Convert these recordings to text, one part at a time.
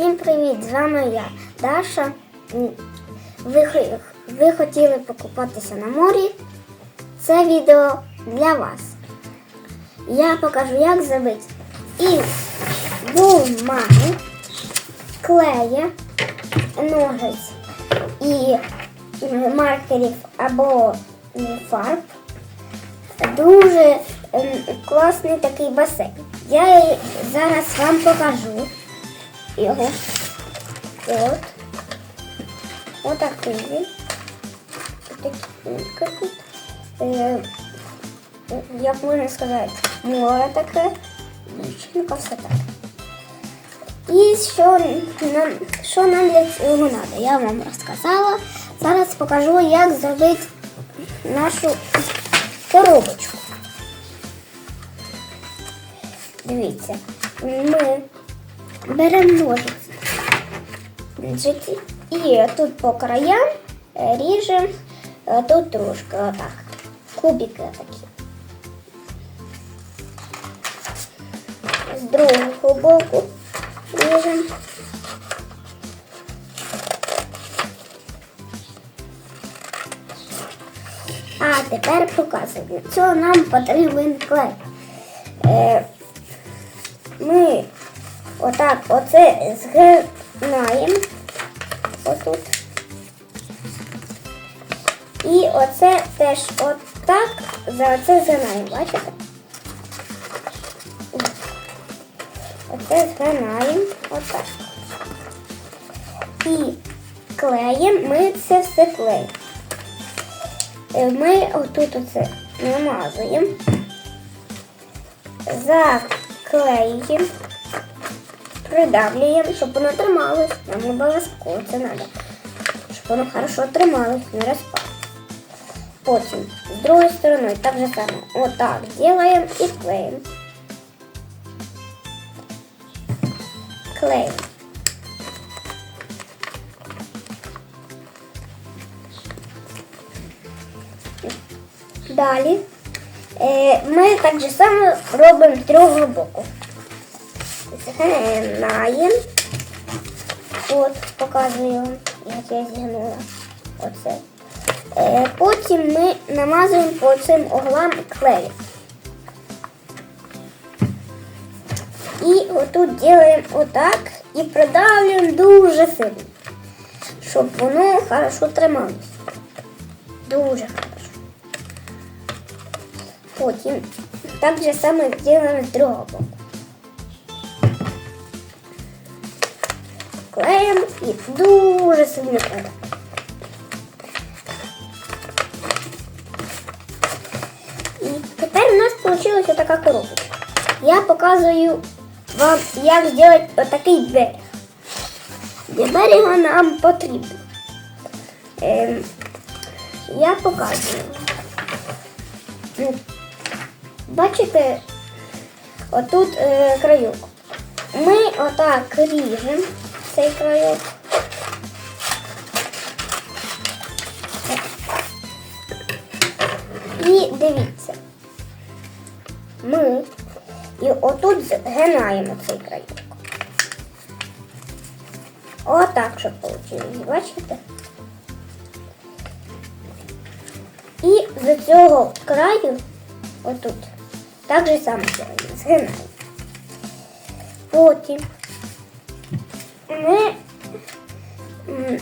Всім привіт! З вами я, Даша. Ви, ви хотіли покупатися на морі? Це відео для вас. Я покажу, як зробити із бумаги, клея, ножиць і маркерів або фарб. Дуже класний такий басейн. Я зараз вам покажу його. От. Отакий він. Такий тут. Е, як можна сказати, море таке. Дівчинка все так. І що нам, що нам для цього треба? Я вам розказала. Зараз покажу, як зробити нашу коробочку. Дивіться, ми беремо ножиці Ножиці і тут по краям е, ріжемо е, тут трошки отак. Кубики такі. З другого боку ріжемо. А тепер показую. Цього нам потрібен клей. Е, ми отак оце згинаємо отут. І оце теж отак за оце згинаємо, бачите? Оце згинаємо отак. І клеєм ми це все клеїмо. Е, Ми отут оце намазуємо, заклеюємо, придавлюємо, щоб воно трималось. Нам обов'язково це треба. Щоб воно хорошо трималось, не розпало. Потім з другої сторони так же само. Отак делаємо і клеїмо. Клеїмо. Далі е, ми так же само робимо другого боку. Згинаємо. От, показую як я згинула. Оце. Е, потім ми намазуємо по цим углам клеєм. І отут робимо отак і придавлюємо дуже сильно, щоб воно хорошо трималось. Дуже хорошо. Потім так же само робимо з другого боку. Клеїмо і дуже сильно клеїмо. І тепер у нас вийшла така коробочка. Я показую вам, як зробити отакий берег. Для берега нам потрібно. Ем, я показую. Бачите, отут е, краюк. Ми отак ріжемо цей краюк. І дивіться. Ми і отут згинаємо цей краюк. Отак, щоб вийшло, бачите? І з цього краю, отут, так же робимо, згинаємо. Потім ми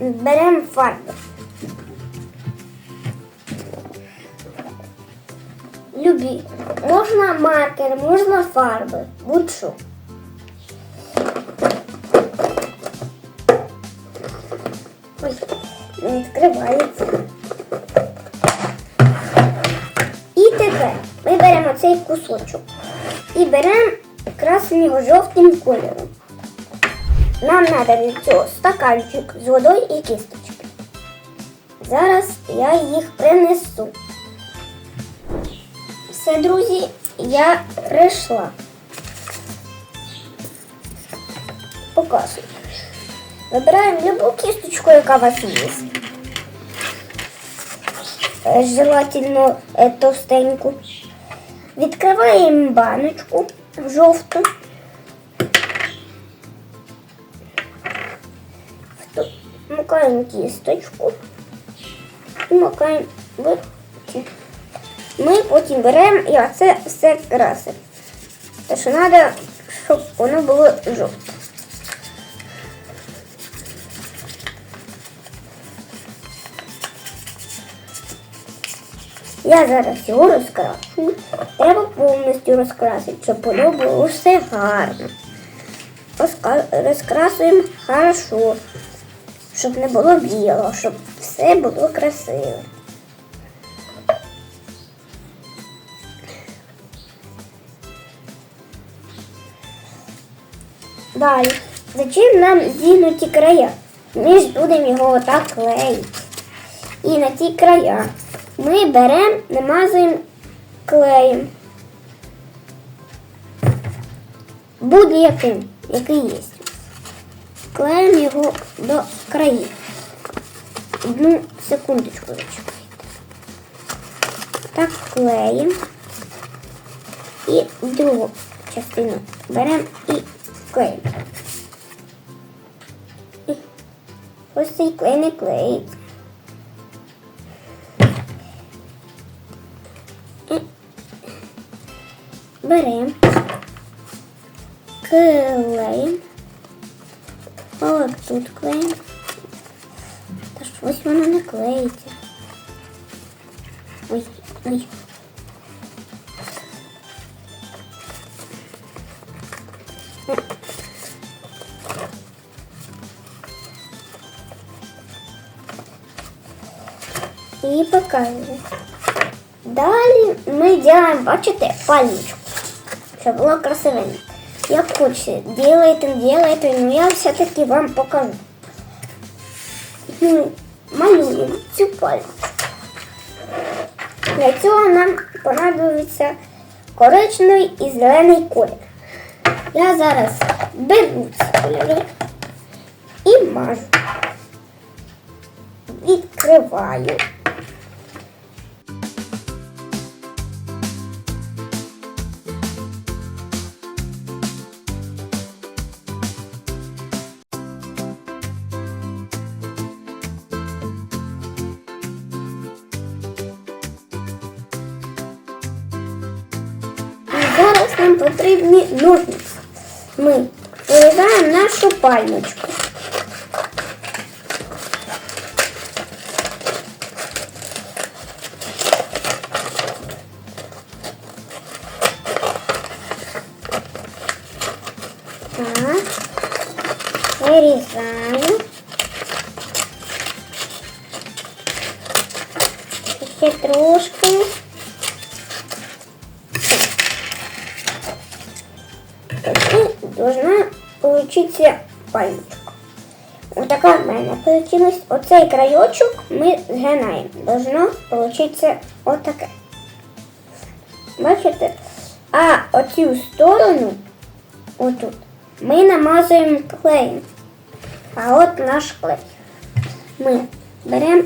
беремо фарбу. Любі. Можна маркер, можна фарби, будь-що. Ой, не відкривається. І тепер ми беремо цей кусочок і беремо красимо його жовтим кольором. Нам треба для цього стаканчик з водою і кісточки. Зараз я їх принесу. Все, друзі, я прийшла. Показую. Вибираємо любу кісточку, яка у вас є. Желательно е, товстеньку. Відкриваємо баночку жовту. То макаємо кісточку і макаємо в ці. Ми потім беремо і оце все красимо. Те, що треба, щоб воно було жовте. Я зараз його розкрашу. Треба повністю розкрасити, щоб воно було все гарно. Розкрасуємо хорошо, щоб не було білого, щоб все було красиве. Далі. Зачем нам зігнуті края? Ми ж будемо його отак клеїти. І на ті края ми беремо, намазуємо клеєм. Будь-яким, який є. Клеїмо його до країв. Одну секундочку зачекайте. Так клеїмо. І другу частину беремо і клеїмо. Ось цей клей не клеїться. Беремо, клеїмо, тут клеїмо. Та ж ось воно не клеїться. Ой, ой. І показую. Далі ми робимо, бачите, пальничку, щоб було красивенько. Як хочете, делайте, делайте, но я все-таки вам покажу. Ми малюємо цю пальничку. Для цього нам понадобиться коричневий і зелений колір. Я зараз беру ці кольори і мажу. Відкриваю. Потрібні ножниці. Ми вирізаємо нашу пальмочку. Так. Вирізаємо. Получиться пальмочка. Вот в мене получилась. Оцей краєчок ми згинаємо. Должно получиться отаке. Бачите? А оцю сторону, отут, ми намазуємо клеєм. А от наш клей. Ми беремо,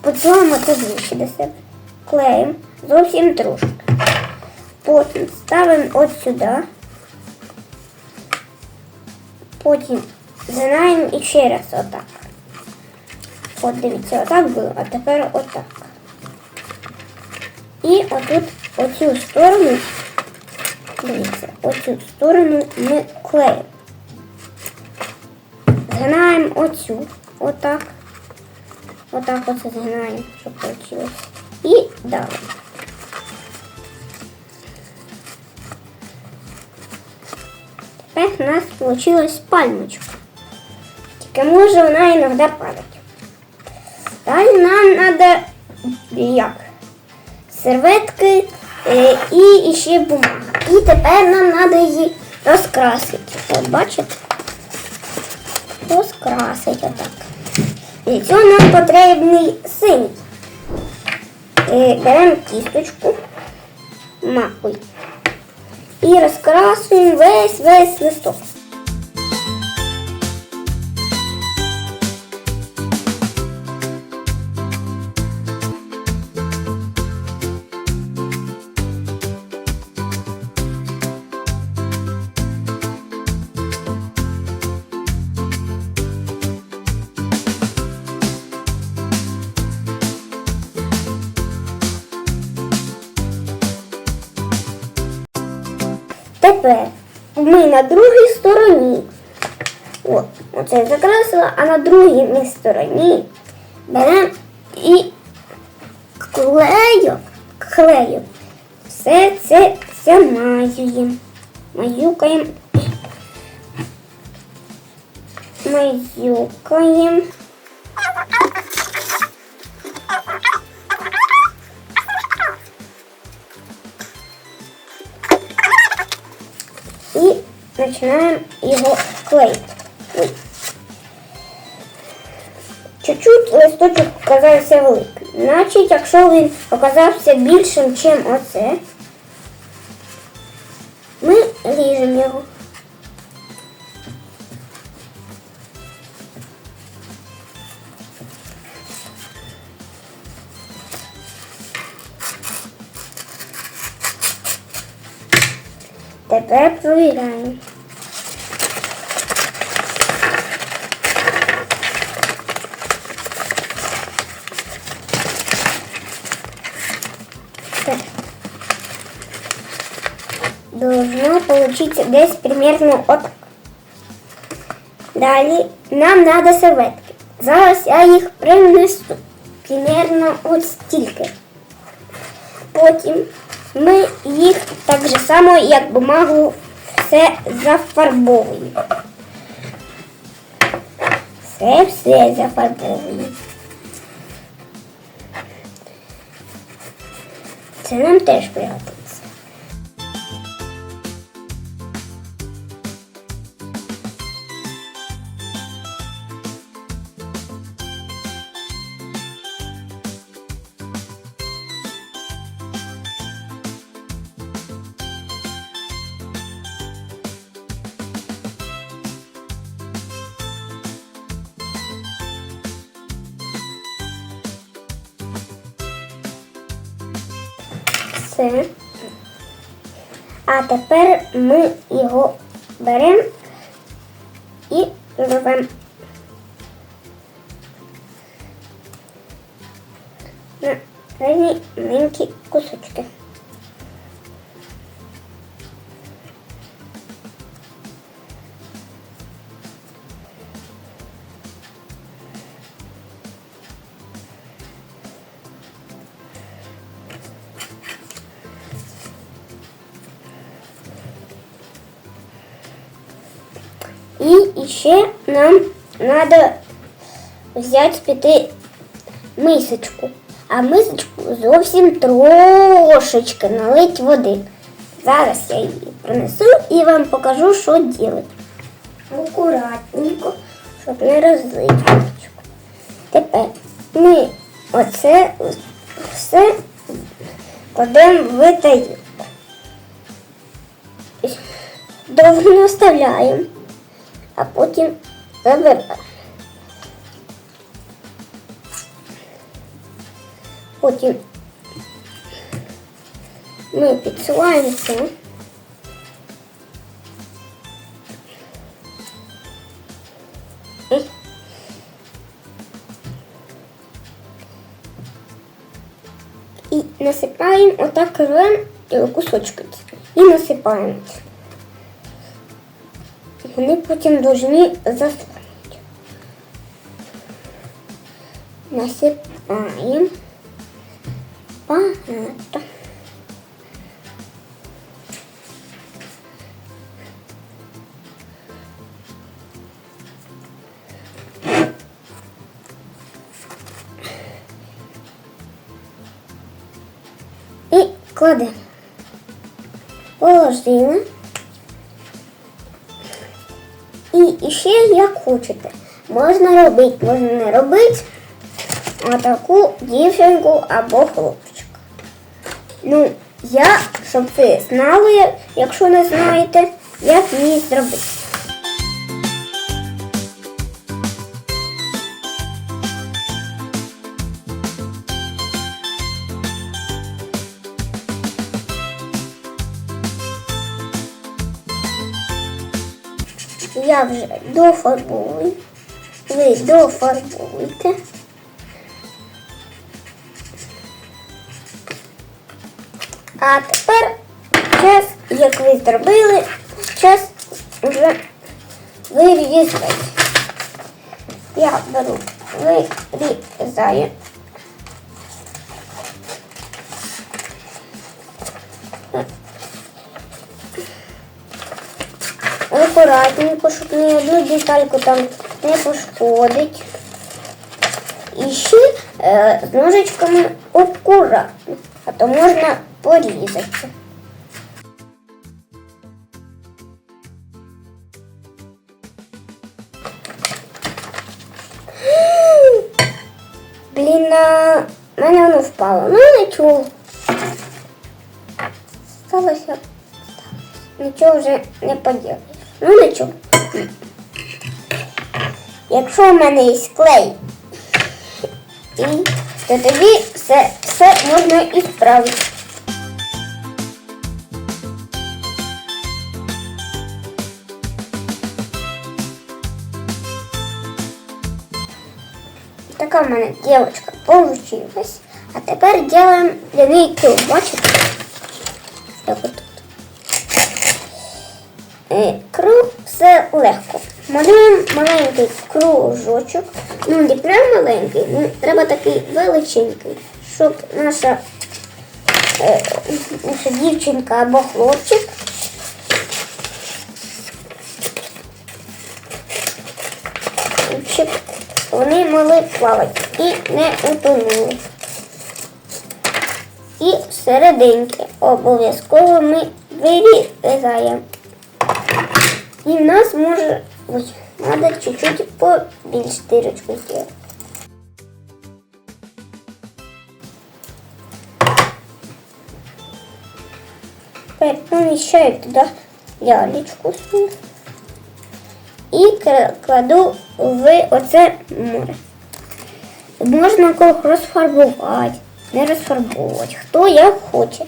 поцілуємо це ближче до себе. Клеїмо зовсім трошки. Потім ставимо от сюди. Потім згинаємо і ще раз отак. От дивіться, отак було, а тепер отак. І отут оцю сторону, дивіться, оцю сторону ми клеїмо. Згинаємо оцю, отак. Отак оце згинаємо, щоб вийшло. І далі. Тепер у нас получилась пальмочка. Тільки може вона іноді падати. Далі нам треба як? Серветки і ще бумага. І тепер нам треба її розкрасити. От бачите? Розкрасити отак. Для цього нам потрібний синій. Е, Беремо кісточку. Макуй і розкрасуємо весь весь листок. Ми на другій стороні. От, оце я закреслила, а на другій стороні беремо і клею, клею. Все це замазуємо. Маюкаємо. Маюкаємо. Починаємо його клеїти. Чуть-чуть листочок оказався великим. Значить, якщо він оказався більшим, ніж оце, ми ріжемо його. Тепер провіряємо. Так. Должно десь примерно отак. Далі нам треба серветки. Зараз я їх принесу. Примерно от стільки. Потім ми їх так же само, як бумагу, все зафарбовуємо. Все все зафарбовуємо. Це нам теж пригодиться. Все. А тепер ми його беремо і рвемо. І ще нам треба взяти піти мисочку. А мисочку зовсім трошечки налить води. Зараз я її принесу і вам покажу, що робити. Акуратненько, щоб не розлити водичку. Тепер ми оце все кладемо в тарілку. Довго не оставляємо а потім забираємо. Потім ми підсуваємо це. І насипаємо отак рвем кусочки і насипаємо. Вони потім повинні заснути. Насипаємо багато. І кладемо. Положили. І ще як хочете. Можна робити, можна не робити отаку дівчинку або хлопчика. Ну, я, щоб ви знали, якщо не знаєте, як її зробити. Я вже дофарбую. Ви дофарбуйте. А тепер час як ви зробили, час вже вирізати. Я беру, вирізаю. Акуратненько, щоб ні одну детальку там не пошкодить. І ще е, з ножичками акуратно, а то можна порізатися. Блін, на мене воно впало. Ну нічого. Сталося. Нічого вже не поділиш. Ну нічого. Якщо в мене є клей, то тоді все, все можна і справити. Така в мене дівчинка получилась. А тепер делаем круг. Бачите? Як отут. Е, Круг все легко. Малюємо маленький кружочок. Ну, не прям маленький, ну, треба такий величенький, щоб наша, е, наша дівчинка або хлопчик щоб вони могли плавати і не утонули. І серединки обов'язково ми вирізаємо. І в нас може ой, треба чуть-чуть побільш дирочку зробити. Тепер поміщаю туди лялечку свою і кра- кладу в оце море. Можна кого розфарбувати, не розфарбовувати, хто як хоче.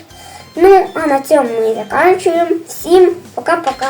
Ну, а на цьому ми закінчуємо. Всім пока-пока.